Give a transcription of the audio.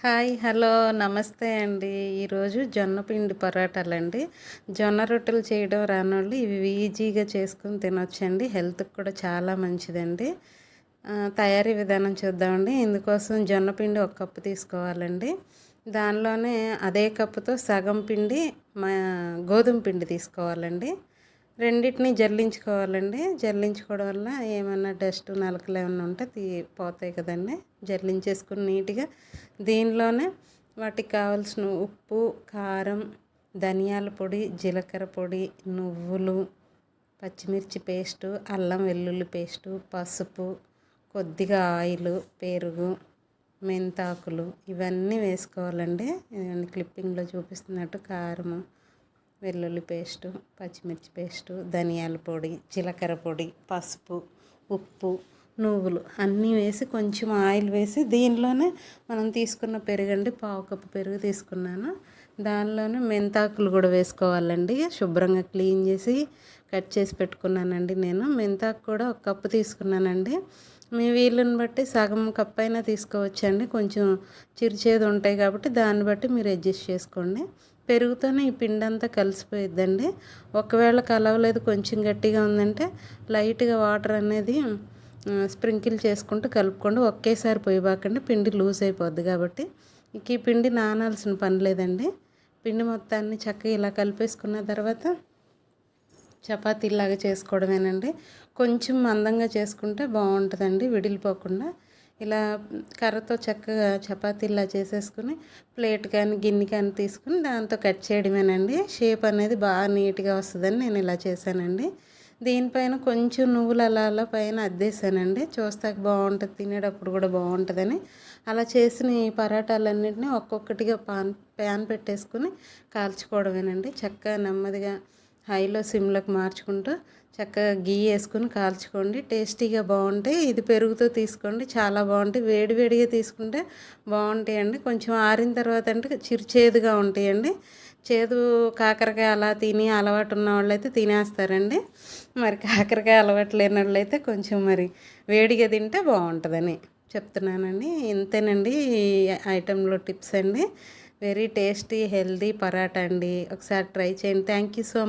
Hi hello నమస్తే అండి. ఈరోజు జొన్న పిండి పరోటాలండి. జొన్న రొట్టెలు చేయడం రానోళ్ళు ఇవి ఈజీగా చేసుకుని తినొచ్చండి. హెల్త్కి కూడా చాలా మంచిదండి. తయారీ విధానం చూద్దామండి. ఇందుకోసం జొన్న పిండి ఒక కప్పు తీసుకోవాలండి. దానిలోనే అదే కప్పుతో సగం పిండి మా గోధుమ పిండి తీసుకోవాలండి. రెండింటిని జల్లించుకోవాలండి జల్లించుకోవడం వల్ల ఏమన్నా డస్ట్ నలకలు ఏమన్నా ఉంటే తీ పోతాయి కదండి. జల్లించేసుకుని నీట్గా దీనిలోనే వాటికి కావాల్సిన ఉప్పు కారం ధనియాల పొడి జీలకర్ర పొడి నువ్వులు పచ్చిమిర్చి పేస్టు అల్లం వెల్లుల్లి పేస్టు పసుపు కొద్దిగా ఆయిల్ పెరుగు మెంతాకులు ఇవన్నీ వేసుకోవాలండి. క్లిప్పింగ్లో చూపిస్తున్నట్టు కారము వెల్లుల్లి పేస్టు పచ్చిమిర్చి పేస్టు ధనియాల పొడి జీలకర్ర పొడి పసుపు ఉప్పు నువ్వులు అన్నీ వేసి కొంచెం ఆయిల్ వేసి దీనిలోనే మనం తీసుకున్న పెరుగండి పావు కప్పు పెరుగు తీసుకున్నాను. దానిలోనే మెంతాకులు కూడా వేసుకోవాలండి. శుభ్రంగా క్లీన్ చేసి కట్ చేసి పెట్టుకున్నానండి నేను. మెంతాకు కూడా ఒక కప్పు తీసుకున్నానండి. మీ వీళ్ళని బట్టి సగం కప్పు అయినా తీసుకోవచ్చండి. కొంచెం చిరుచేదు ఉంటాయి కాబట్టి దాన్ని బట్టి మీరు అడ్జస్ట్ చేసుకోండి. పెరుగుతోనే ఈ పిండి అంతా కలిసిపోయిద్దండి. ఒకవేళ కలవలేదు కొంచెం గట్టిగా ఉందంటే లైట్గా వాటర్ అనేది స్ప్రింకిల్ చేసుకుంటూ కలుపుకోండి. ఒకేసారి పోయిబాకండి పిండి లూజ్ అయిపోద్ది కాబట్టి. ఇక ఈ పిండి నానాల్సిన పని లేదండి. పిండి మొత్తాన్ని చక్కగా ఇలా కలిపేసుకున్న తర్వాత చపాతీలాగా చేసుకోవడమేనండి. కొంచెం మందంగా చేసుకుంటే బాగుంటుందండి విడిలిపోకుండా. ఇలా కర్రతో చక్కగా చపాతీలా చేసేసుకుని ప్లేట్ కానీ గిన్నె కానీ తీసుకుని దాంతో కట్ చేయడమేనండి. షేప్ అనేది బాగా నీట్గా వస్తుందని నేను ఇలా చేశానండి. దీనిపైన కొంచెం నువ్వులు అలా అలా పైన అద్దేశానండి. చూస్తాక బాగుంటుంది తినేటప్పుడు కూడా బాగుంటుందని. అలా చేసిన ఈ పరాటాలన్నింటినీ ఒక్కొక్కటిగా పాన్ ప్యాన్ పెట్టేసుకుని కాల్చుకోవడమేనండి. చక్కగా నెమ్మదిగా హైలో సిమ్లోకి మార్చుకుంటూ చక్కగా గీ వేసుకుని కాల్చుకోండి. టేస్టీగా బాగుంటాయి. ఇది పెరుగుతో తీసుకోండి. చాలా బాగుంటాయి. వేడివేడిగా తీసుకుంటే బాగుంటాయండి. కొంచెం ఆరిన తర్వాత అంటే చిరుచేదుగా ఉంటాయండి. చేదు కాకరకాయ అలా తిని అలవాటు ఉన్న వాళ్ళైతే తినేస్తారండి. మరి కాకరకాయ అలవాటు లేని వాళ్ళైతే కొంచెం మరి వేడిగా తింటే బాగుంటుందని చెప్తున్నానండి. ఇంతేనండి ఈ ఐటెంలో టిప్స్ అండి. వెరీ టేస్టీ హెల్దీ పరాటా అండి. ఒకసారి ట్రై చేయండి. Thank you so